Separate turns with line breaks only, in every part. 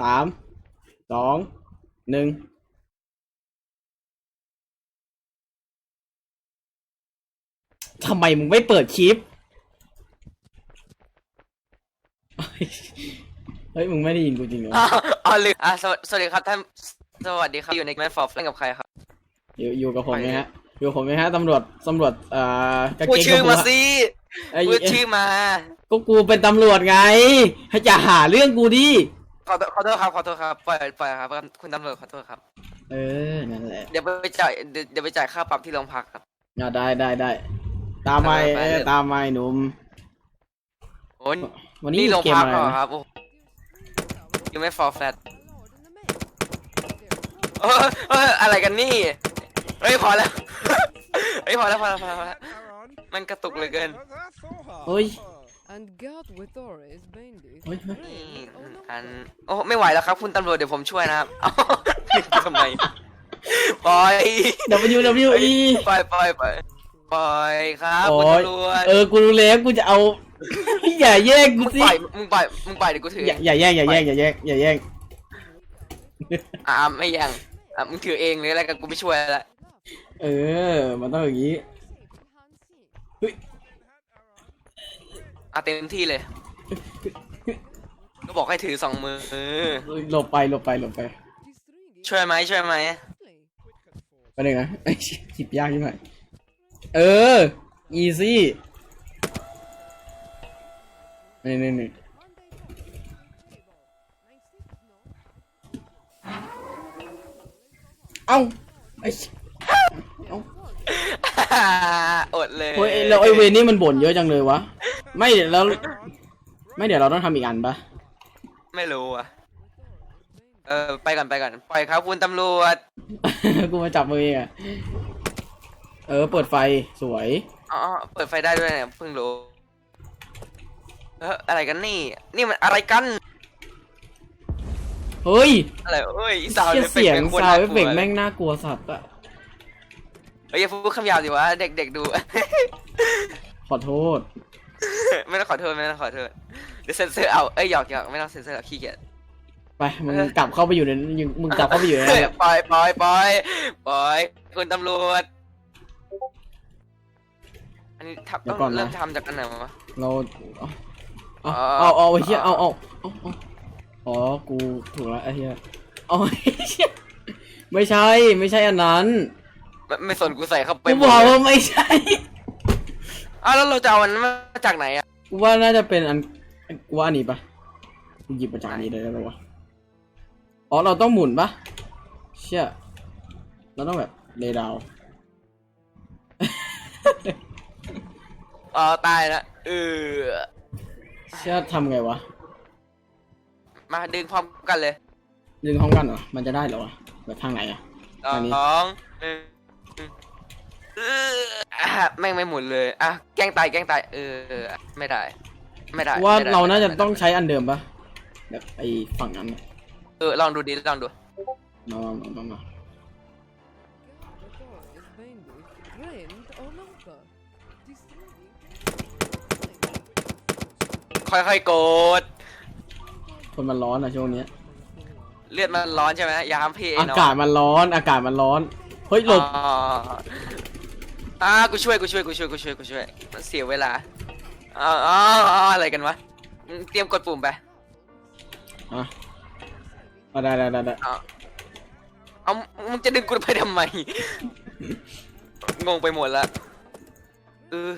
สามสองหนึ่งทำไมมึงไม่เปิดคลิป เฮ้ย มึงไม่ได้ยินกูจริงเหรอ
อ๋ออ๋อลืมอะสวัสสวัสดีครับท่านสวัสดีครับอยู่ในแมนฟอร์ฟเล่นกับใครครับ
อยู่อยู่กับผมไหมฮะ อยู่กับผมไหมฮะตำรวจตำรวจเอ่อกาง
พูด
เกง
ชื่อ
ชพู
มา
ฮะ
สิ
เอ้ย
พูดชื่อมา
ก็กูเป็นตำรวจไง ให้จะหาเรื่องกูดิ
ขอโทษขอโทษครับขอโทษครับปล่อยปล่อยครับคุณตำรวจขอโทษครับ
เออนั่นแหละ
เดี๋ยวไปจ่ายเดี๋ยวเดี๋ยวไปจ่ายค่าปรับที่โรงพักครับ
อะได้ได้ได้ตามมา
ไปไป
เอ้ย
เลย
ตามมาไอ้หนุ่ม
โอ้ย
วันนี้
นี่โรง
เกม
พัก
อะไร
เหรอ
นะครับ
โอ้ยังไม่ฟอร์แฟตเออเอออะไรกันนี่เฮ้ยพอแล้วเฮ้ยพอแล้วพอแล้วพอแล้วพอแล้วมันกระตุกเหลือเกิน
เฮ้ย
And God with Oris Bandit.
เฮ้ยเฮ้ย
นี่อันโอ้ไม่ไหวแล้วครับ คุณตำรวจเดี๋ยวผมช่วยนะครับเอ้าทำไมปล่อย
W W E
ปล่อยปล่อยปล่อยปล่อยครับ
โอ้
คุณ
ย
ตำรวจ
เออ กูรู้แล้วกูจะเอา อย่าแย่งกู
มึง
สิ
ปล่อยมึงปล่อยมึงปล่อยเดี๋ยวกูถือ
อย่าอย่าแย่งอย่าแย่งอย่าแย่งอย่าแย่ง
อ่าไม่แยังอะมึงถือเองหรืออะไรกันกูไม่ช่วยละ
เออ มันต้องอย่างนี้
อะเต็มที่เลย ก็บอกให้ถือสองมือ
หลบไปหลบไปหลบไป
ช่วยไหมช่วยไหม
ไปเลยนะไอ้ยจิบยากยิ่งไหมเออ easy นี่นี่นี่เอ้าไอ้เอ้า
อดเลย
เฮ้ยแล้วไอ้เวรนี่มันบ่นเยอะจังเลยวะ ไม่แล้วไม่เดี๋ยวเราต้องทำอีกอันปะ
ไม่รู้อะ เออไปก่อนไปก่อน ปล่อยครับคุณตำรวจ
กูมาจับมือเองอะเออ เปิดไฟสวย
อ๋อ เปิดไฟได้ด้วยเนี่ยเพิ่งรู้ เอออะไรกันนี่ นี่มันอะไรกัน
เฮ้ย
อะไรเอ้ยสาว
เชี่ย
เอฟเฟก
เสียง
ต์เป็นคน
ซาว
น่า
เอฟ
ก
เฟ
ลั
ก
ว
ต์แม่งน่ากลัวสัตว์อะ
เฮ้ยอย่าพูดคำหยาบดิวะเด็กๆดู
ขอโทษ
ไม่ต้องขอโทษไม่ต้องขอโทษเดี๋ยวเซ็นเซอร์เอาเอ้ยหยอกหยอกไม่ต้องเซ็นเซอร์หรอกขี้เกียจ
ไปมึงกลับเข้าไปอยู่ในมึงกลับเข้าไปอยู่ในนั้นแหละ
ปล่อยปล่อยปล่อยปล่อยคุณตำรวจ อันนี้ทับต้องเริ่มทำจากอันไหนวะ
เราเอาเอาเอาเอาไอ้เหี้ยเอาเอาเอาเอาอ๋อกูถูกแล้วไอ้เหี้ยเอาไอ้เหี้ยไม่ใช่ไม่ใช่อันนั้น
ไม่ไม่สนกูใส่เข้าไป
กู
หม
บ
ด
อก
เลย
ว่าไม่ใช่
อ้าวแล้วเราจะเอาอันนั้น มาจากไหนอะ
กูว่าน่าจะเป็นอันกูว่าอันนี้ปะกูหยิบมาจากอันนี้ได้แล้ววะอ๋อเราต้องหมุนปะเชี่ยเราต้องแบบเลดาว
อ๋อตายละเออ
เชี่ยทำไงวะ
มาดึงพร้อมกันเลย
ดึงห้องกันเหรอมันจะได้เหรอวะแบบทางไหนอะ
ส
อันนี้
องหนึ่ง เอออะแม่งไม่หมุนเลยอะแกล้งตายแกล้งตายเออ ไม่ได้ ไม่ได้
ว่า
ไม่ได้
เราน่าจะ
ไม่ได้
ต้องใช้อันเดิมปะแบบไอ้ฝั่งนั้นอะ
เออลองดูดิลองดู
มามามามามา
God with Oris Bandit. Grand Olympa. Destroying.
ค่อยๆกด
คนมันร้อนอะช่วงเนี้ย
เลือดมันร้อนใช่ไหมยามพี่
อา
เนาะ
กาศมันร้อน อากาศมันร้อน เฮ้ยหลบ
อ๋อ อ่ากูช่วยกูช่วยกูช่วยกูช่วยกูช่วยมันเสียเวลาอ๋ออ๋ออ๋ออะไรกันวะมึงเตรียมกดปุ่มไป
อะเอาได้ได้ได้ได้
เอาเอามึงจะดึงกูไปทำไม งงไปหมดละเออ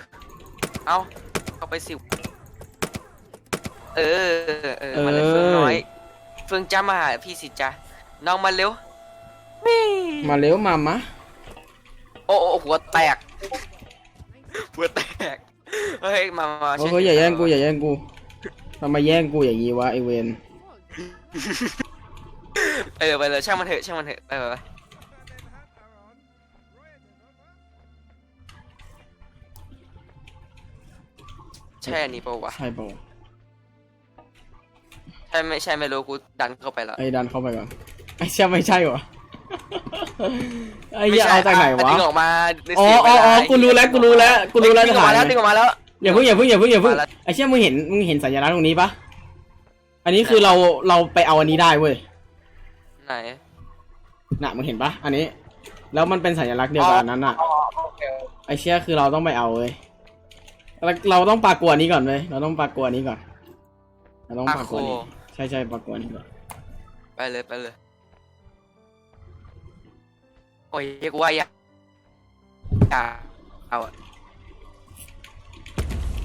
เอาเอาไปสิเออเออมาเลยเฟืองน้อยเฟืองจ้ามาหาพี่สิจ้าน้องมาเร็วนี่
มาเร็วมามะ
โอ้โอ้หัวแตก หัวแตก เฮ้ย มา มา
โอ้
ช่วย
ยอย่าแย่งกูอย่าแย่งกูทำไมแย่งกูอย่างงี้วะไอเวน
เออไปเลยช่างมันเถอะช่างมันเถอะไปไปไปใช่อันนี้เปล่าวะ
ใช่เปล่า
ใช่ไม่ใช่ไม่รู้กูดันเข้าไปแล้ว
ไอ้ดันเข้าไปก่อนไอ้เชี่ยไม่ใช่วะ ไอ้เหี้ยเอาจากไหน
อ่
วะ
ดึงออกมาดึง
อ๋อ
เสียเว
อ๋อ
ลา
อ๋อกูรู้แล้ว กูรู้แล้ว กูรู้แล้ว
ดึ
จะ
งออก
ถ่าย
มาแล้ว
ไหม
ดึงออกมาแล้ว
อย่าเพิ่งอย่าเพิ่งอย่าเพิ่งอย่าเพิ่ง
มาแล้ว
ไอ้เชี่ยมึงเห็นมึงเห็นสัญลักษณ์ตรงนี้ปะอันนี้คือเราเราไปเอาอันนี้ได้เว้ย
ไหน
น่ะมึงเห็นปะอันนี้ แล้วมันเป็นสัญลักษณ์เดียวกับอันนั้นอะ
อ๋อโอเค
ไอเชี่ยคือเราต้องไปเอาเว้ยเราเราต้องปากกลัวนี้ก่อนเว้ยเราต้องปากกลัวนี้ก่อน เราต้องปากกลัวนี้ใช่ใช่ปากกลัวนี้ก่อน
ไปเลยไปเลย โอ้ยเรียกว่าอยากอยากเอาอะ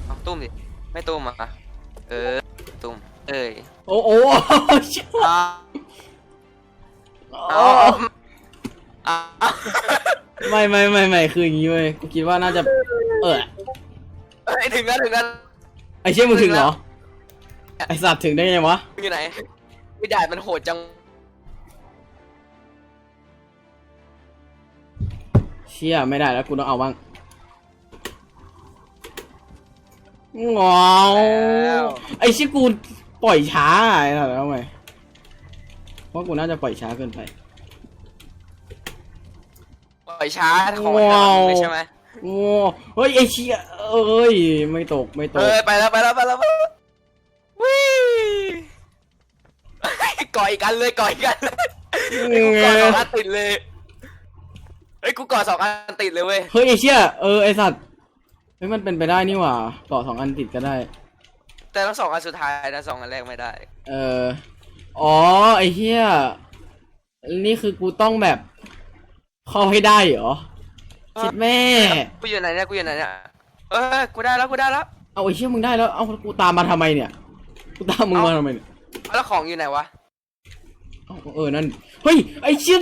เอาตุ้มดิไม่ตุ้มอะเออตุ้มเอ้ย
โอ้โหเชี่ย
เอาเอา
โอ้
เอาเอา
ไม่ไม่ไม่ไม่คืออย่างนี้เว้ยกูคิดว่าน่าจะ เออ
เอ้ยถึงแล้วถึงแล้ว
ไอเชี่ยมึงถึงเหรอไอสัตว์ถึงได้ไงวะ
อยู่ไหนไม่ได้มันโหดจัง
เชี่ยไม่ได้แล้วกูต้องเอาบ้างงอ
แล้ว
ไอเชี่ยกูปล่อยช้าไอ้สัตว์แล้วไงเพราะกูน่าจะปล่อยช้าเกินไป
ปล่อยช้าของแต่ละมึงเลยใช่ไหม
โอ้เฮ้ยไอเชี่ยเอ้ยไม่ตกไม่ต
เอก อไปแล้วไปแล้วไปแล้วไปแล้ววิ่งก่ออีกอันเลยก่ออีกอันเลยไอ้กูก่อสองอันติดเลย ไอ้ยกูก่อสองอันติดเลยเว้ย
เฮ้ยไอเชี่ยเออไอสัตว์เฮ้ยมันเป็นไปได้นี่หว่าต่อสองอันติดก็ได้
แต่ทั้งสองอันสุดท้ายนะสองอันแรกไม่ได้
เอออ๋อไอ้เหี้ยนี่คือกูต้องแบบเข้าให้ได้เหรอคิดแม่
กูอยู่ไหนเนี่ยกูอยู่ไหนเนี่ยเออกูได้แล้วกูได้แล้ว
เอาไอ้เชี่ยมึงได้แล้วเอากูตามมาทำไมเนี่ยกูตามมึงมาทำไมเนี่ย
แล้วของอยู่ไหนวะ
เอาเออนั่นเฮ้ยไอ้เชี่ยเ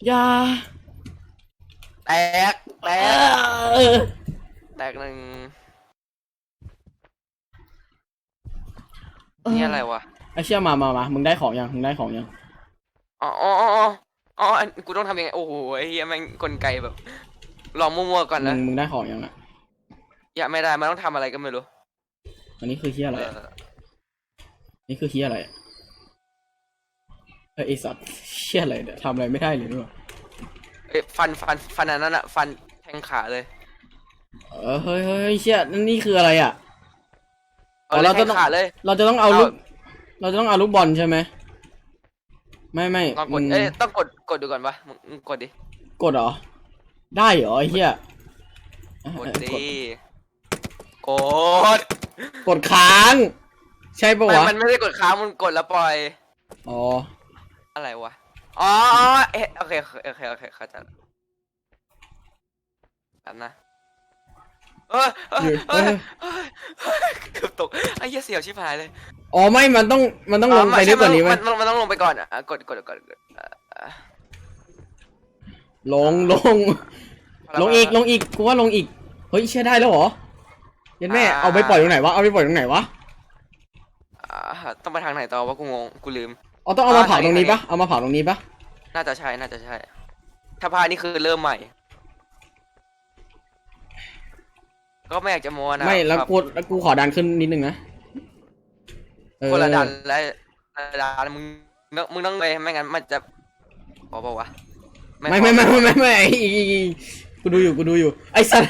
อ่ออย่า
แตกแต
เอกอ
แตกหนึ่งนี่อะไรวะ
ไอ้เชี่ยมามามามึงได้ของยังมึงได้ของยัง
อ๋ออ๋ออ๋ออ๋ออันกูต้องทำยังไงโอ้โหไอ้เหี้ยแม่งกลไกแบบลองมั่วๆก่อน
มึ
นะ
งมึงได้ของยังอะ
อย่าไม่ได้มันต้องทำอะไรก็ไม่รู้
อันนี้คือเฮียอะไร
เอ
อะ
อ
นี่คือเฮียอะไรอะ เฮ้ยไอสัตว์เฮียอะไรเนี่ยทำอะไรไม่ได้เลยด้วย
เอ้ยฟันฟันฟันอันนั้นอะฟันแทงขาเลย
เออเฮ้ยเฮ้ยเชี่ยนั่นนี่คืออะไรอะ
เออแล้ว
เรา
แท
จะต้อง
งขาเลย
เราจะต้องเอา
เอา
ลูกเราจะต้องเอาลูกบอลใช่ไหมไม่ไม่
ลองก
มึ
ด
ง
เอ้ยต้องกดกดดูก่อนปะมึงมึงกดดิ
กดเหรอ ได้เหรอไอ้เหี้ย
กด
เออ
ดิ
กด
กด
กดค้าง ใช่ปะ
ไม่
วะ
มันไม่ได้กดค้างมันกดแล้วปล่อย
อ๋อ
อะไรวะ อ๋ออ๋อเอ๊ะโอเค โอเค โอเค เข้าใจละแบบนะเออเออเออเออเกือบตก ไอ้เหี้ยเสียวชิบหายเลย
อ๋อไม่มันต้องมันต้องลงไปลึกกว่านี้ไหม
มันมันมันต้องลงไปก่อนอะอะกดกดกดกดอะอะ
ลงลง ลงอีกลงอีกกูว่าลงอีกเฮ้ยเชื่อได้แล้วเหรอเยันแม่เอาไปปล่อยตรงไหนวะเอาไปปล่อยตรงไหนวะ
อ่าต้องไปทางไหนต่อวะกูงง กูลืม
อ๋อต้องเอามา
อ่า
เผาตรงนี้
ทางนี้
ปะเอามาเผาตรงนี้ปะ
น่าจะใช่น่าจะใช่ ถ้าพลาดนี่คือเริ่มใหม่ ก็ไม่อยากจะโม้นะ
ไม่แล้ว
ครับ
กูแล้วกูขอดันขึ้นนิดนึงนะเออ
คนละดันและละดันมึงมึงมึงต้องไปไม่งั้นมันจะพอเปล่าวะ
ไม่ไม่ไม่ไม่ไม่ไม่ไอ้อีอีกูดูอยู่กูดูอยู่ ไอ้สัตว์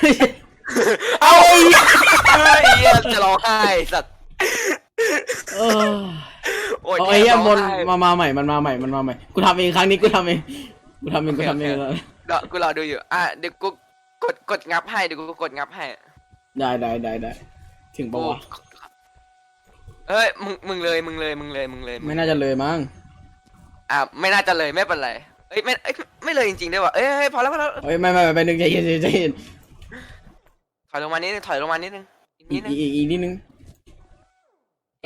เอาไอ้เหี้ยเฮ้ยเหี้ยจะร้องไห้สัตว์
เออ
โอ้ย
เอาไอ้เหี้ย
ร้ง
บน
ไห้
มามาใหม่มันมาใหม่มันมาใหม่กูทำเองครั้งนี้กูทำเองกูทำเองกูทำเอง
โอเคเดี๋ยวกูรอดูอยู่ อะเดี๋ยวกูกดกดงับให้เดี๋ยวกูกดงับให้
ได้ได้ได้ได้ถึงปะวะ
เอ้ยมึงมึงเลยมึงเลยมึงเลยมึงเลยมึง
ไม่น่าจะเลยมั้ง
อะไม่น่าจะเลยไม่เป็นไรเอ้ยไม่เอ้ยไม่เลยจริงๆด้วยว่ะเอ้ยเอ้ยพอแล้วพอแล้ว
เฮ้ยไม่ไม่ไม่ไปหนึ่งใจเย็นใจเย็นใจเย็น
ถอยลงมานิดนึงถอยลงมานิดนึงอีก
อี
นิ
ก
ดนึง
อีกอีกอีกนิดนึง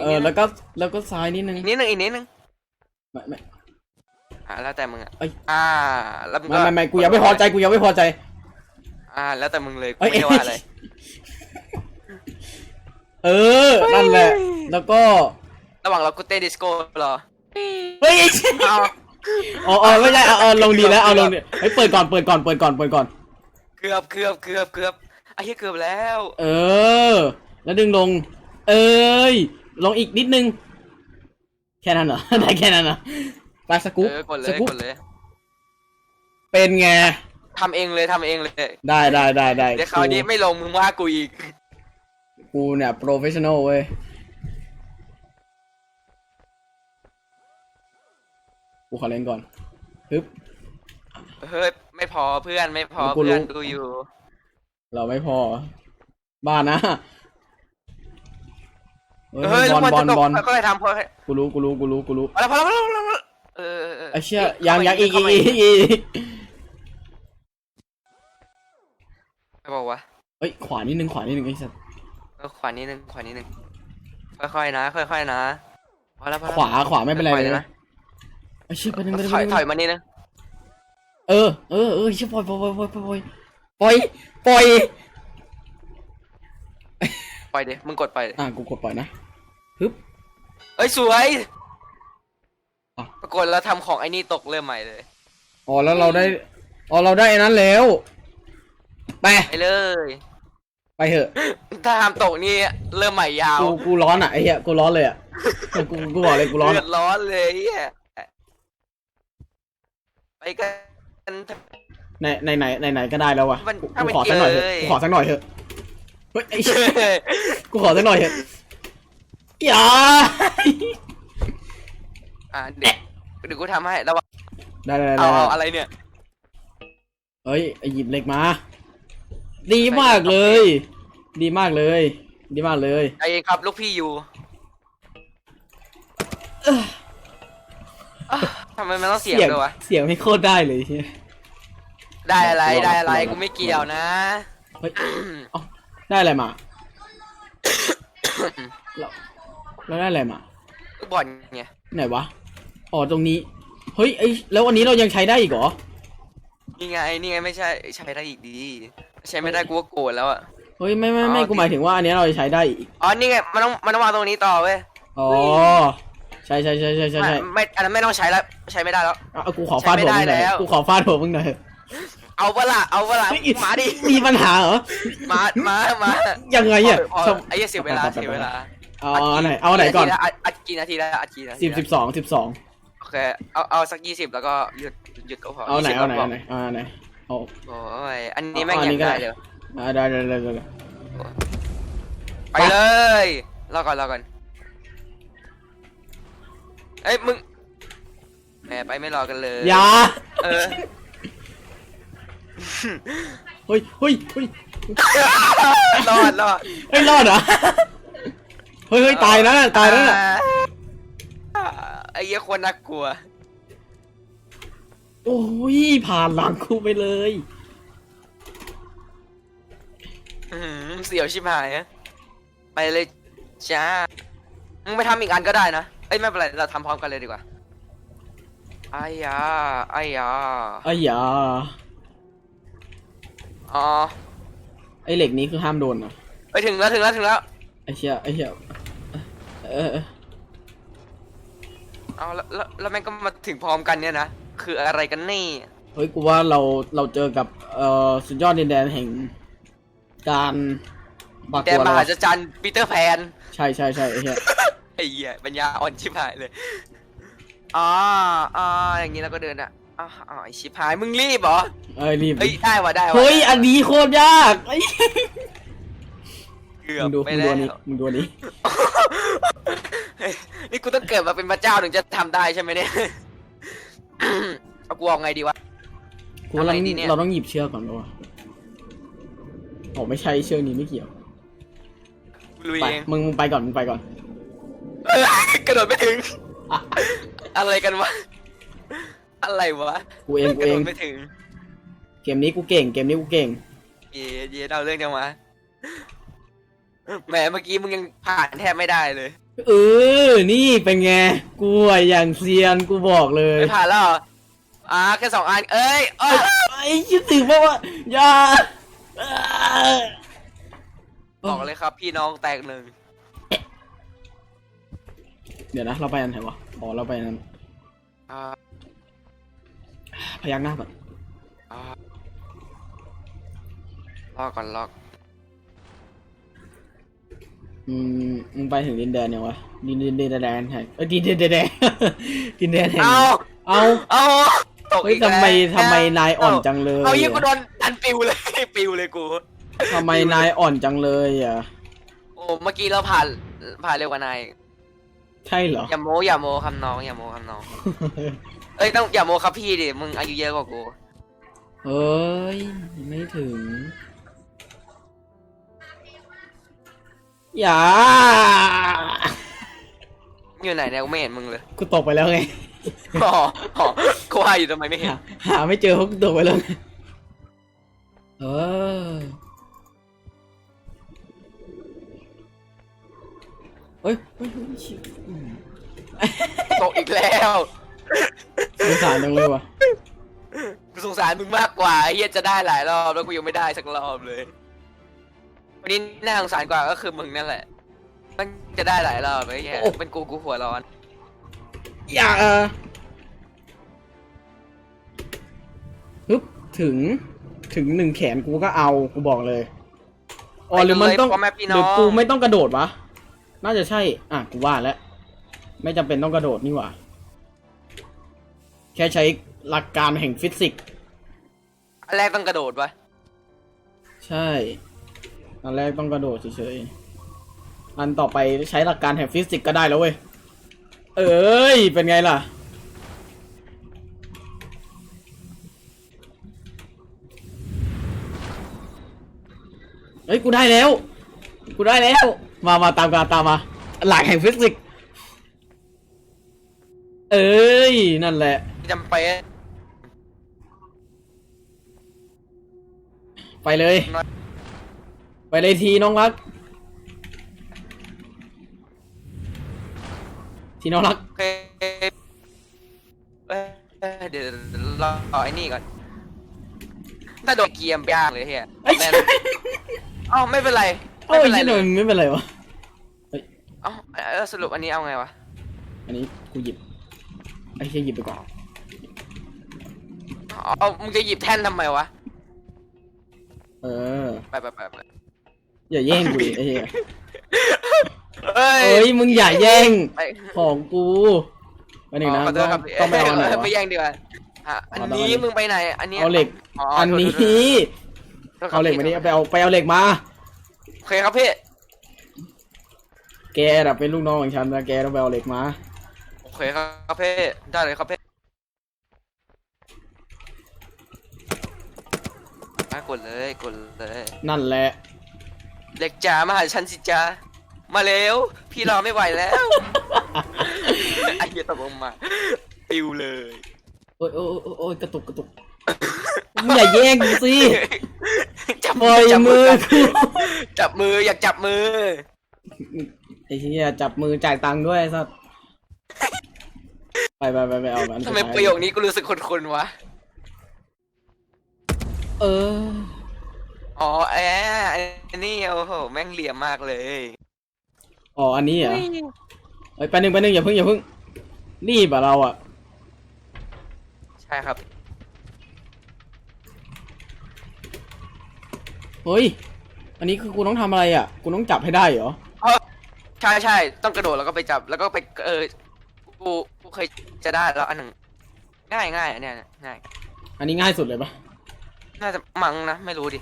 เออแล้วก็แล้วก็ซ้ายนิดนึง
อีกนิดนึงอีกนิดนึง
ไม่ไม่
อะแล้วแต่มึงอะ
เอ้ย
อ่าแล้วมึง
ไม่ไม่ไม่กูยังไม่พอใจกูยังไม่พอใจ
อ่า แล้วแต่มึงเลยกู
เอ้ย
ไม่ได้ว่าอะไร
เออนั่นแหละ แล้วก็
ระหว่างเรากูเต้ดิสโก้รอ
เฮ้ย
เอา
อ๋ออ๋อไม่ใช่เอาเอาลงดีแล้วเอาลงดีเฮ้ยเปิดก่อนเปิดก่อนเปิดก่อนเปิดก่อน
เกือบเกือบเกือบเกือบไอ้เหี้ยเกือบแล้ว
เออ แล้วดึงลง เอ้ย ลงอีกนิดนึง แค่นั้นเหรอ ได้แค่นั้นเหรอไปสกู๊ปสกู๊ป
เป็
นไง
ทำเองเลยทำเองเลย
ได้ได้ได้ได้
เดี๋ยวคราวนี้ไม่ลงมึงว่ากูอีก
กูเนี่ยโปรเฟชชั่นอลเว้ย กูขอเล่นก่อนฮึบ
เฮ้ยไม่พอเพื่อนไม่พอเพื่อนกูอยู่
เราไม่พอ บ้านะ เฮ้
เฮ้
ย
ย
บอล
มัน
บอ
จะ
ล
ตก
บอล
ค่อยๆทำค่อย
กูรู้กูรู้กูรู้กูรู้
ๆเอาละพอแล้วพอแล้วพอแล้วพอแล้วเออเออเออ
ไอ้เชี่ยยังยังอีกอีกอีกอีก
ไม่บอกว่า
เฮ้ยขวานิดนึงขวานิดนึงไอ้สัส
เออขวานิดนึงขวานิดนึงค่อยๆนะ ค่อยๆนะพอแล้วพอแล้ว
ขวาขวาไม่เป็นไร
ปล่อย
เลย
เลย
นะ
นะ
ไอ้เชี่ยไปหนึ่งไปหนึ่ง
ถ
ไป
อย
หนึ่ง
ถอยมานี่นะ
เออเออเออเชี่ยปล่อยปล่อยปล่อยปล่อยปล่อยปล่อยปล่อย
ปล่อยเดี๋ยวมึงกดปล่อยดิ
อะกูกดปล่อยนะฮึบ
เอ้ยสวย
อะ
ปรากฏเราทำของไอ้นี่ตกเริ่มใหม่เลย
อ๋อแล้วเราได้อ๋อเราได้อันนั้นแล้ว ไป
ไปเลย
ไปเถอะ
ถ้าทำตกนี่เริ่มใหม่ยาว
กูกูร้อนอะไอ้เหี้ยกูร้อนเลยอะกูกูบอกเลยกูร้อน
เดือ
อะ
ดร้อนเลยเหี้ยไปกัน
ในในไหนในไหนก็ได้แล้ววะ
มัน
กู
ถ้า
กู
มัน
ขอสักหน่อยเถอะ
เจอเลย
กูขอสักหน่อยเถอะ เฮ้ยไอ้เชี่ยกูขอสักหน่อยเถอะอย่า
อะเดี๋ยวเดี๋ยวกูทำให้ระวัง
ได้ได้ได้
เอา
ได้
เอาอะไรเนี่ย
เฮ้ยไอหยิบเหล็กมา ดีมากเลย ดีมากเลย ดีมากเลย
ใจเย็นครับลูกพี่อยู่อะทำไมมันต้องเสียงด้วยวะ
เสียงไม่โคตรได้เลยเชี่ย
ได้อะไร
กลัว
ได้อะไร
กลัว
กูไม่เกี่ยวนะ
เฮ้ย เอ้า ได้อะไรมา เราเราได้อะไรมา
ลูกบอลไง
ไหนวะ อ๋อตรงนี้ เฮ้ยไอแล้ววันนี้เรายังใช้ได้อีกเหรอ
นี่ไงนี่ไงไม่ใช่ใช้ได้อีกดี ใช้ไม่ได้กูก็โกรธแล้วอะ
เฮ้ยไม่ไม่ไม่
อ๋อ
กูหมายถึงว่าอันนี้เราจะใช้ได้อีก
อ๋อนี่ไงมันต้องมันต้องวางตรงนี้ต่อเว้ย
อ๋อ ใช่ใช่ใช่ใช่ใช่
ไม่
ใช่
ไม่อันนั้นไม่ต้องใช้แล้วใช้ไม่ได้แล้ว
เอากูขอฟาดหัวมึงหน่อย
ใช้ไม่ได้แล้ว
กูขอฟาดหัวมึงหน่อย
เอาเวลาเอาเวลา
เฮ้ย
มาดิ
มีปัญหาเหรอ
มามามา
ยังไงอะ
พอไอ้เหี้ยเสียเวลาเสียเวลา
เอาเอาอันไหนเอาอันไหนก่อน
ดดกี่นาทีแล้วอัดกี่นาที
สิบ
แล้ว
สิบสองสิบสอง
โอเคเอาเอาสักยี่สิบแล้วก็หยุดหยุดก็พอ
เอาไหน
20
เอาไหน
ก็พ
เอาไหนเอาไหนเอา
โอ้ยอันนี้แม่ง
เอาอัน
ยั
นี้
ง
ก็
ได้
ได้
เลย
อ่าได้ได้ได้ได้ได้
ไปเลยรอก่อนรอก่อนเอ้ยมึงแหมไปไม่รอกันเลย
อย่า
เออ
เฮ้ยเฮ้ยเฮ้ย
รอดรอด
เฮ้ยรอดเหรอเฮ้ยเฮ้ยตายแล้วน่ะตายแล้วน่ะ
อ่าไอ้เหี้ยคนน่ากลัว
โอ้ยผ่านหลังกูไปเลย
อื้อหือเสียวชิบหายอะไปเลยจ้า มึงไปทำอีกอันก็ได้นะ เอ้ยไม่เป็นไร เราทำพร้อมกันเลยดีกว่าไอ้ยาไอ้ยา
ไอ้ยา
อ๋อ
ไอ้เหล็กนี้คือห้ามโดนเหรอ
ไปถึงแล้วถึงแล้วถึงแล้ว
ไอ้เชี่ยไอ้เชี่ยเออเออ
เอาแล้วแล้วแล้วแม่งก็มาถึงพร้อมกันเนี่ยนะ คืออะไรกันนี่
เฮ้ยกูว่าเราเราเจอกับเอ่อสุดยอดดินแดนแห่ง การปาก
แต่
ตัว
ม
เรา
หาจารย์ปีเตอร์แพน
ใช่ใช่ใช่ไอ้เหี้ย
ไอ้เหี้ยปัญญาอ่อนชิบหายเลย อ๋ออ๋ออย่างนี้แล้วก็เดินอะ อ๋ออ๋อไอชิบหายมึงรีบเหรอ
เอ้ยรีบ
เฮ้ยได้ว่ะได้ว่ะ
เฮ้ยอันนี้โคตรยากไอ้
เกือ
มึ
บ
งดู
ไป
มึง
แล้
ดู
ว
อันนี้มึงดูอันนี้
เฮ้ยนี่กูต้องเกิดมาเป็นพระเจ้าถึงจะทำได้ใช่ไหมเนี่ย เอากูเอาไงดีวะ
กูว่าเรา
ทำไงดีเนี่ย
เราต้องหยิบเชือกก่อนปะวะอ๋อไม่ใช่เชือกนี้ไม่เกี่ยว
กูลุย
ไป
เอง
มึงมึงไปก่อนมึงไปก่อน
เออกระโดดไม่ถึง
อะ
อะไรกันวะ อะไรวะ
กูเอง
ก
กู
ระ
เอ
โด
ง
ดไม่ถึง
เกมนี้กูเก่ง เกมนี้กูเก่ง
เย่เย่เอาเรื่องจังวะแหมเมื่อกี้มึงยังผ่านแทบไม่ได้เลย
เออ นี่เป็นไงกูอะอย่างเซียนกูบอกเลย
ไม่ผ่านแล้วเหรออ่าแค่สองอัน เอ้ยเอ้ย
ไอ้คิดถึงว่าว่าอย่าเอ้ย
บอกเลยครับ พี่น้องแตกหนึ่ง
เดี๋ยวนะเราไปอันไหนวะอ๋อเราไปอันนั้น
อ่า
พยักหน้าก่อน
อ่าลอกก่อนลอก
อืมมึงไปถึงดินแดนยังวะดินดินดินแดนแห่งเอ้ยดินดินแดนดินแดนแห่ง
เอา
เอา
เอาตก
เฮ้ย
อีกแล้ว
ทำไมทำไมนายอ่อนจังเลย
เอาเยี่ย
อะ
กูโดนดันปิวเลย ปิวเลยกู
ทำไมนายอ่อนจังเลยอะ
โอ้เมื่อกี้เราผ่านผ่านเร็วกว่านาย
ใช่เหรอ
อย่าโมอย่าโมคำน้องอย่าโมคำน้อง เเอ้ยต้องอย่าโมครับพี่ดิ มึงอายุเยอะกว่ากู
เฮ้ยไม่ถึง อย่า
อยู่ไหนเนี่ยกูไม่เห็นมึงเลย
กูตกไปแล้วไง
อ๋ออ๋อกูหาอยู่ทำไมไม่เห็น
หาหาไม่เจอเพราะกูตกไปแล้วไงเออเฮ้ยเฮ้ยเฮ้ยชิอืม
ตกอีกแล้ว
สงสารจังเลยว่ะ
กูสงสารมึงมากกว่าไอ้เฮียจะได้หลายรอบแล้วกูยังไม่ได้สักรอบเลยวันนี้น่าสงสารกว่าก็คือมึงนั่นแหละมันจะได้หลายรอบไอ้เหี้ยเป็นกูกูหัวร้อน
อย่าฮึบถึงถึงหนึ่งแขนกูก็เอากูบอกเลยอ๋อหรือมันต้อง
ไปกันเลยพ่อแม่พี่
ห
น้อง
รือกูไม่ต้องกระโดดวะน่าจะใช่ อะกูว่าแล้วไม่จำเป็นต้องกระโดดนี่หว่า แค่ใช้หลักการแห่งฟิสิกส์
อันแรกต้องกระโดดวะ
ใช่อันแรกต้องกระโดดเฉยๆอันต่อไปใช้หลักการแห่งฟิสิกส์ก็ได้แล้วเว้ยเอ้ยเป็นไงล่ะ เฮ้ยกูได้แล้ว กูได้แล้ว มามาตามกันตามมา หลักแห่งฟิสิกส์เอ้ยนั่นแหละ
จำเป็น
ไปเลย ไปเลยทีน้องรัก ทีน้องรัก
โอเคเอ้ยเดี๋ยวรอไอ้นี่ก่อน ถ้าโดนเกียมยากเลยเฮีย
ไอ้
แม่
เชี่ย
งเอ้าไม่เป็นไร
โอ้
ไม่
ย
เป็นไร
เชี่ย
เล
ห
ย
นึ่งไม่เป็นไรวะ
เอ้าเออสรุปอันนี้เอาไงวะ
อันนี้กูหยิบไอ้เชี่ยหยิบไปก่อน
เอามึงจะหยิบแท่นทำไมวะ
เออ
ไปไปไปไป
อย่าแย่งกูดิไอ้เหี้ย
เอ้ย
เอ้ยมึงอย่าแย่ง
ไป
ของกูมาหนึ่งนะ
ขอโท
ต้อ
ษ
ง
ครับ
ต้องไปเอาอันไหนวะ
ไม่แย่งดีกว่าอะอัน
เอา
นี้
เอา
มึงไปไหน อันนี้
เอาเหล็ก อันนี้
โทษครับ
เอาเหล็กมานี่เอาไปเอาไปเอาเหล็กมา
โอเคครับพี่
แกน่ะเป็นลูกน้องของฉันนะแกต้องไปเอาเหล็กมา
โอเคครับพี่ได้เลยครับพี่มา กดเลยกดเลย
นั่นแหละ
เด็กจ๋ามาหาฉันสิจ้ามาเร็ว พี่รอไม่ไหวแล้ว ไอ้เหี้ยตกลงมาปิวเลย
โอ้ยโอ้ยโอ้ยโอ้ยกระตุกกระตุกมึงอย่าแย่งกูสิ
จับ
ปล่อย
จับ
มือ
กัน
กู
จับมืออยากจับมือ
ไอ้เหี้ยจับมือจ่ายตังค์ด้วยไอ้สัสไปไปไปไปเอาอัน
ทำ
สุด
ไม
ท้าย
ประโยคนี้กูรู้สึกคุ้นๆวะ
เออ
อ๋อแอะอันนี้โอ้โหแม่งเหลี่ยมมากเลย
อ๋อ อันนี้เหรอเฮ้ยไปหนึ่งไปหนึ่งอย่าเพิ่งอย่าเพิ่งรีบอะเราอะ
ใช่ครับ
เฮ้ย อันนี้คือกูต้องทำอะไรอะกูต้องจับให้ได้เหรอ
ใช่ใช่ต้องกระโดดแล้วก็ไปจับแล้วก็ไปเออกูกูเคยจะได้แล้วอันหนึ่งง่ายง่ายอันเนี้ยง่าย
อันนี้ง่ายสุดเลยปะ
น่าจะมังนะ ไม่รู้ดิ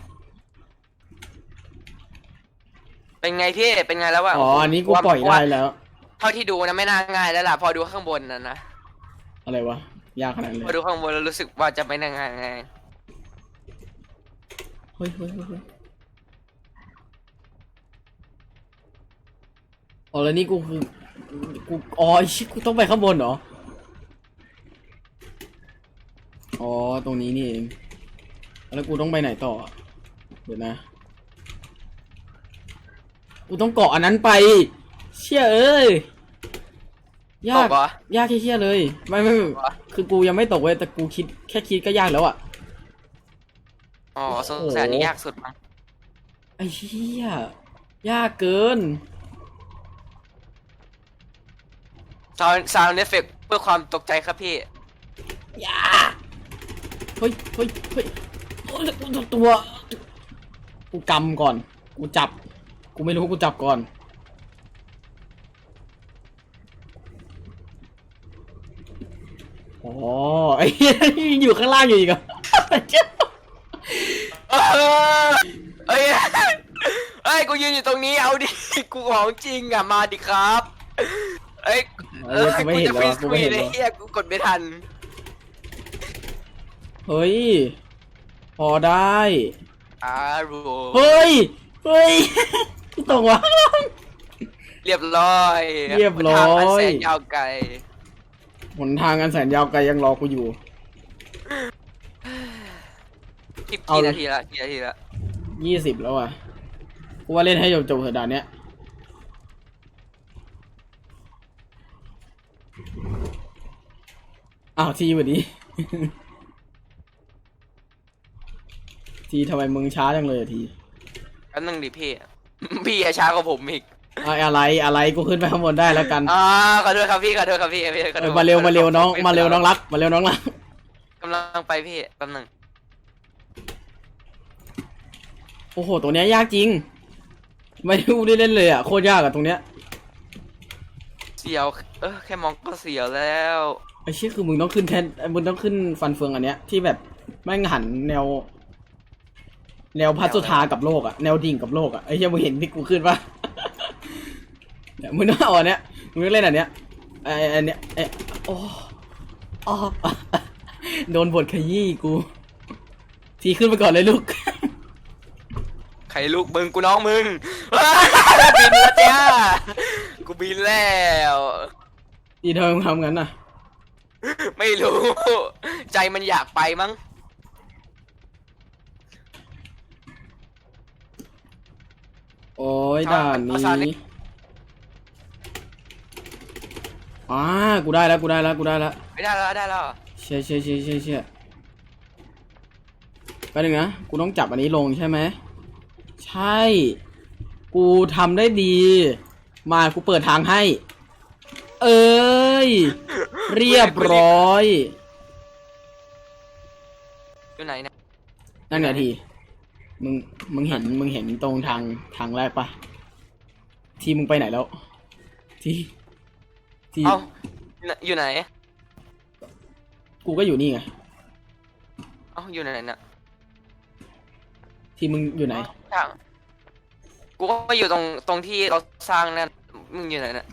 เป็นไงพี่ เป็นไงแล้ววะ
อ๋ออันนี้กูปล่อยได้แล้ว
เท่าที่ดูนะไม่น่าง่ายแล้วล่ะ พอดูข้างบนนะนะ
อะไรวะ ยากขนาดนั้น
พอ
เลย
ดูข้างบนแล้วรู้สึกว่าจะไม่น่าง่ายไง
เฮ้ยเฮ้ยเฮ้ยเฮ้ยอ๋อแล้วนี่กูคือกูอ๋อไอ้ชิกูต้องไปข้างบนเหรอ อ๋อ ตรงนี้นี่เอง แล้วกูต้องไปไหนต่ออะเดี๋ยวนะ กูต้องเกาะอันนั้นไป เชี่ยเอ้ย ยาก
ตกเหรอ
ยากเชี่ยๆเลย ไม่ไม่ไม่
ตกเหรอ
คือกูยังไม่ตกเว้ยแต่กูคิดแค่คิดก็ยากแล้วอะ
อ๋อ
โอ้
ส
โห
งสัยอันนี้ยากสุดมั้ง
ไอ้เชี่ยยากเกิน
ซาวซาวเอฟเฟกเพื่อความตกใจครับพี่
อย่าเฮ้ยเฮ้ยเฮ้ยโอ้ย ตัว กูกำก่อน กูจับ กูไม่รู้กูจับก่อน อ๋อไอ้เหี้ยอยู่ข้างล่างอยู่อีกเหรอะ
เออเอ้ยเอ้ย กูยืนอยู่ตรงนี้เอาดิ กูของจริงอะ มาดิครับ เอ้ย
เออกูไม่เห็น
จะ
แล้ว
ฟรี
อะ
ส
กู
วี
ไม่เห็น
ไอ้
แล้ว
เฮียกูกดไม่ทัน
เฮ้ย พอได้
อารู
เฮ้ย เฮ้ยตรงวะ
เรียบร้อย
เรียบร้อย
ทางอันแสนยาวไกล
หนทางอันแสนยาวไกลยังรอกูอยู่
กี่
เอา
กี่นาทีละกี่นาทีละ
ยี่สิบแล้วอะกูว่าเล่นให้จบจบๆเถอะด่านเนี้ย อ้าวทีสวัสดี ทีทำไมมึงช้าจังเลยอะที
แป๊บนึงดิพี่ พี่อะช้ากว่าผมอีก
อะอะไรอะไรกูขึ้นไปข้างบนได้แล้วกัน
อ่าขอโทษครับพี่ขอโทษครับพี่พี่ขอ
เอ
โท
อ
ษ
มาเร็วมาเร็วน้อง
ไมา
เร็วน้องรัก มาเร็วน้องรัก
กำลังไปพี่แป๊บนึง
โอ้โหตัวเนี้ยยากจริง ไม่ได้ได้เล่นเลยอะ โคตรยากอะตรงเนี้ย
เสียว เออแค่มองก็เสียวแล้ว
ไอ้เชี่ยคือมึงต้องขึ้นแทนมึงต้องขึ้นฟันเฟืองอันเนี้ยที่แบบแม่งหันแนว แนวพัสสุธากับโลกอะแนวดิ่งกับโลกอะไอ้เชี่ยมึงเห็นที่กูขึ้นปะเนี่ยมึงต้องเอาอันเนี้ยมึงต้องเล่นอันเนี้ยไอ้อันเนี้ยไอ้โอ้อ้อโดนบทขยี้กูทีขึ้นไปก่อนเลยลูก
ใครลูกมึงกูน้องมึงบินแล้วจ้ากูบินแล้ว
ทีเธอมึงทำงั้นน่ะ
ไม่รู้ ใจมันอยากไปมั้ง
โอ้ยด่านนี้อ่ากูได้แล้วกูได้แล้วกูได้แล้ว
ไม่ได้แล้วได้แล้ว
เชี่ยเชี่ยเชี่ยเชี่ยเชี่ยไปหนึ่งนะกูต้องจับอันนี้ลงใช่ไหมใช่ กูทำได้ดี มากูเปิดทางให้ เอ้ย เรียบร้อย
อยู่ไหนเนี่ย
นั่นไงที มึง มึงเห็น มึงเห็นตรงทางทางแรกปะทีมึงไปไหนแล้ว ทีที
เอ้าอยู่ไหน
กูก็อยู่นี่ไง
เอ้าอยู่ไหนน่ะ
ทีมึงอยู่ไหน
ทาง กูก็อยู่ตรงตรงที่เราสร้างนั่น มึงอยู่ไหนน่ะ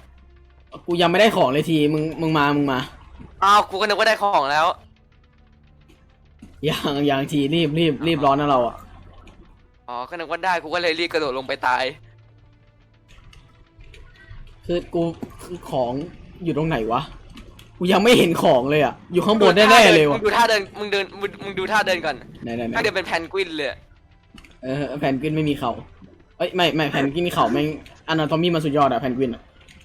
กูยังไม่ได้ของเลยที มึง มึงมา มึงมา
อ้าว กูก็นึกว่าได้ของแล้ว
ยังยังทีรีบรีบรีบร้อนนะเราอะ
อ๋อก็นึกว่าได้กูก็เลยรีบกระโดดลงไปตาย
คือกูคือของอยู่ตรงไหนวะ กูยังไม่เห็นของเลยอะ อยู่ข้างบนแน่ๆเลย
มึ
วะ
งดูท่าเดิน มึงเดิน มึงมึงดูท่าเดินก่อน
ไหนไหนไหน
ท่าเดินเป็นแพนกวินเลย
เออแพนกวินไม่มีเขาเอ้ยไม่ไม่แพนกวินมีเขาแม่งอนาโตมีมันสุดยอดอะแพนกวินอะ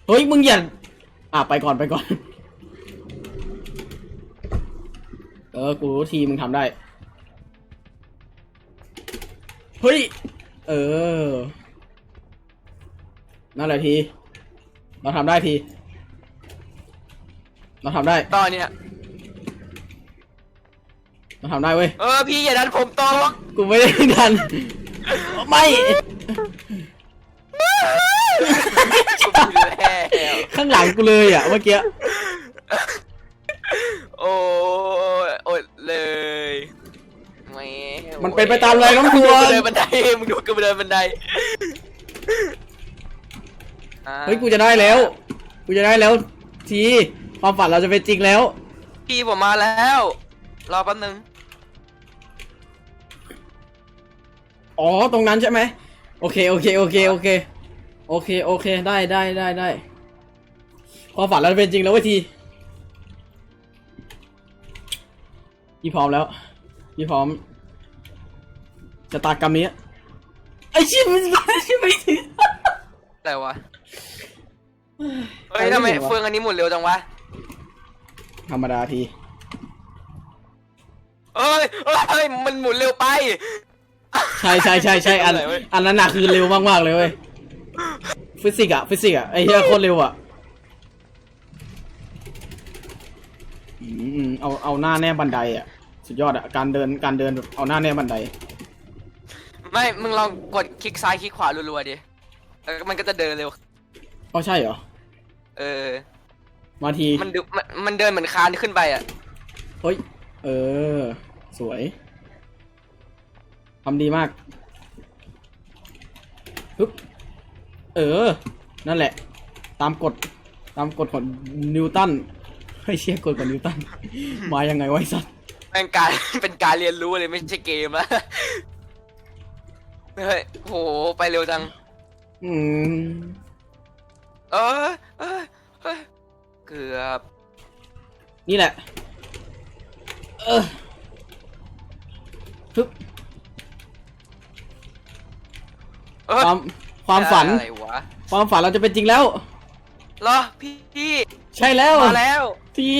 เฮ้ยมึงอย่าอะไปก่อนไปก่อน เออ กูรู้ทีมึงทำได้ เฮ้ย เออ นั่นแหละที เราทำได้ที เราทำได้
ตอนเนี้ย
เราทำได้เว้ย
เออพี่อย่าดันผมตก
กูไม่ได้ดัน ไม่
กูบินแล้ว
ข้างหลังกูเลยอะเมื่อกี้ มันเป็นไปตามแรงโน้มถ่วง
มึงเดินบันไดมึงดูกูเดินบันไดอ่า
เฮ้ยกูจะได้แล้ว กูจะได้แล้ว ทีความฝันเราจะเป็นจริงแล้ว
พี่ผมมาแล้วรอแป๊บนึง
อ๋อตรงนั้นใช่ไหมโอเคโอเคโอเคโอเคโอเคโอเคได้ได้ได้ได้ความฝันเราจะเป็นจริงแล้วเว้ยทีพี่พร้อมแล้วพี่พร้อม จะตากรรมนี้ไอ้ชิบมันชิบไม่ถึง
อะไรวะเฮ้ยทำไมเฟืองอันนี้หมุนเร็วจังวะ
ธรรมดาที
เอ้ยเอ้ยมันหมุนเร็วไป
ใช่ใช่ใช่ใช่อัน
อะไรเว้ย
อันนั้นน่ะคือเร็วมากๆเลยเว้ยฟิสิกส์อะฟิสิกส์อะไอ้เหี้ยโคตรเร็วอะอืมเอาเอาหน้าแนบบันไดอะสุดยอดอะการเดินการเดินแบบเอาหน้าแนบบันได
ไม่มึงลองกดคลิกซ้ายคลิกขวารัวๆดิแล้วมันก็จะเดินเร็ว
อ๋อใช่เหรอ
เออ
มาที
มันดูมันมันเดินเหมือนคานขึ้นไปอะ
เฮ้ย เออ สวย ทำดีมากฮึบเออ นั่นแหละ ตามกฎ ตามกฎของนิวตันให้ยเชี่ยกฎของนิวตัน มายังไงวะไอ้สัส
แม่งการ เป็นการเรียนรู้เลยไม่ใช่เกมละ เฮ้ยโห ไปเร็วจัง
อืม
เออเออเอยเกือบ
นี่แหละ เออปึ๊บ
เอ้ย
ความความฝัน
อะไรวะ
ความฝันเราจะเป็นจริงแล้ว
เหรอ พี่พี่
ใช่แล้ว
มาแล้ว
ที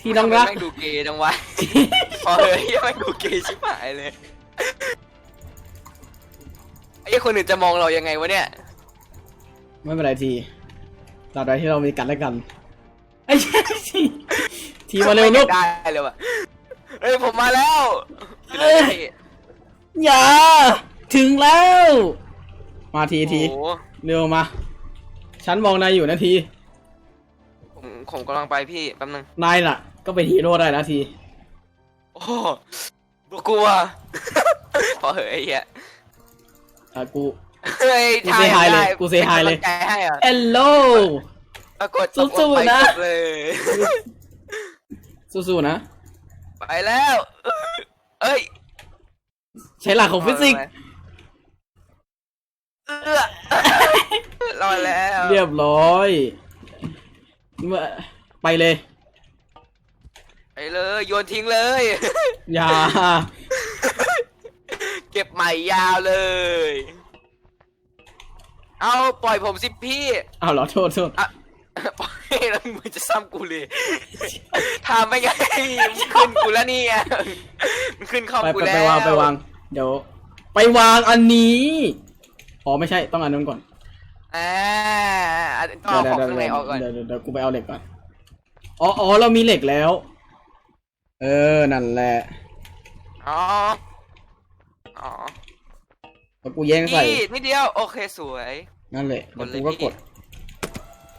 ที่น้องรัก
ทำไมแม่งดูเกย์จังวะ พอเลยยังไม่งดูเกย์ชิบหายเลย ไอ้คนอื่นจะมองเรายังไงวะเนี่ย
ไม่เป็นไรทีตราบใดที่เรามีกันและกันไอ้ยทีทีมาเร็วลูก
ได้เลยวะเฮ้ยผมมาแล้ว
เอ้ย อย่า ถึงแล้ว มาทีที
โอ้โห
เร็วมา ฉันมองนายอยู่นะที
ผมผมกำลังไปพี่แป๊บนึง
นายน่ะ ก็เป็นฮีโร่ได้นะที
โอ้ตัว กลัว พอเหอะไอ้เหี้ย
อะกู
เฮ้ย
กู say hi เลยกู say hi เลย
ป็นกำงใจให้เหรอ
เอลโล
ปรากฏ
สู้ๆนะ
ไปเลย
สู้ๆนะ
ไปแล้วเอ้ย
ใช้หลักของฟิสิกส์
เอื้อรอดแล้ว
เรียบร้อยเมื่อไปเลย
ไปเลยโยนทิ้งเลย
อย่า
เก็บใหม่ยาวเลย เอาปล่อยผมสิพี่
เอาเหรอโทษโทษ
อะปล่อยแล้วมึงจะซ้ำกูเลยทำไม่ไงมันขึ้นกูแล้วนี่ไงมันขึ้นเข้า
ไป
กู
ไป
แล้ว
ไปวางไปวาง เดี๋ยว ไปวางอันนี้ อ๋อไม่ใช่ต้องอันนั้นก่อน
อ่าต้อง
เดี๋ยว
เอา
เดี๋ยว
ของข้างในออกก่อน
เดี๋ยวเดี๋ยวเดี๋ยวกูไปเอาเหล็กก่อน อ๋ออ๋อเรามีเหล็กแล้ว เออ นั่นแหละ
อ๋อ อ๋อ
แล้วกูแย่งใส่
นี่นิดเดียวโอเคสวย
นั่นแหละแล้ว
กดเลย
กูก็
พี่
กด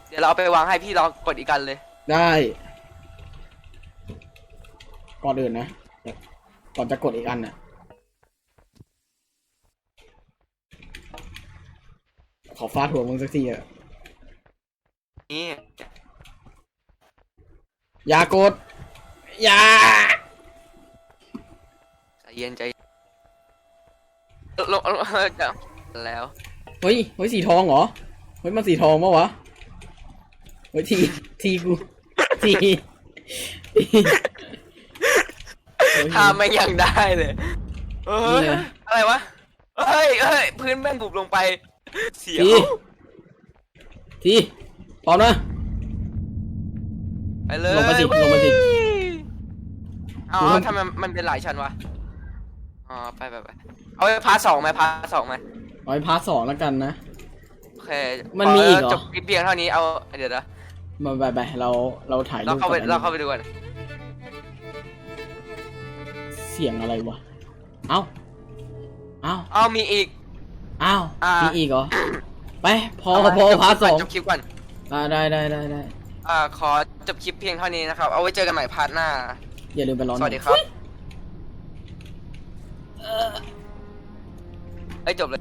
เดี๋ยวเราเอาไปวางให้พี่ลองกดอีกกันเลย
ได้ ก่อนอื่นนะก่อนจะกดอีกอันน่ะ ขอฟาดหัวมึงสักทีอะ
นี่
อย่ากด อย่า
ใจเย็นใจเย็นลงลงเดี๋ยวแล้ว
เฮ้ยเฮ้ยสีทองเหรอเฮ้ยมันสีทองปะวะเฮ้ยทีทีกูทีทีเฮ้ย
ทำไม่ยังได้เลยเอ
นี่
อ
ไง
อะไรวะเฮ้ยเฮ้ยพื้นแม่งบุบลงไป เสียว
ทีทีพร้อมนะ
ไปเลย
ลงมาสิลงมาสิ
อ๋อ
กูต้อง
ทำไมมันเป็นหลายชั้นวะ อ๋อ ไปไปไปเอาไปพาร์ทสองไหมพาร์ทสองไหม
เอาไปพาร์ทสองแล้วกันนะ
โอเค
มันมีอีกเหรอ
จบคลิปเพียงเท่านี้ เอา เดี๋ยวนะ
มาไปไปเราเราถ่าย
เรา
รูป
เข้าไป
ก่อนนะ
เราเข้าไปดูกัน
เสียงอะไรวะ เอ้า เอ้า
เอามีอีก
อ้าว
อ่ามี
มีอีกเหรอ ไป พอ
เามา
พอ
จบ
พาร์ทสอง
จบคลิปก่อน
อ่าได้ได้ได้ได้
อ่า ขอจบคลิปเพียงเท่านี้นะครับ เอาไว้เจอกันใหม่พาร์ทหน้า
อย่าลืมไปร้อน
สวัสดีครับ เอ้ยจบเลย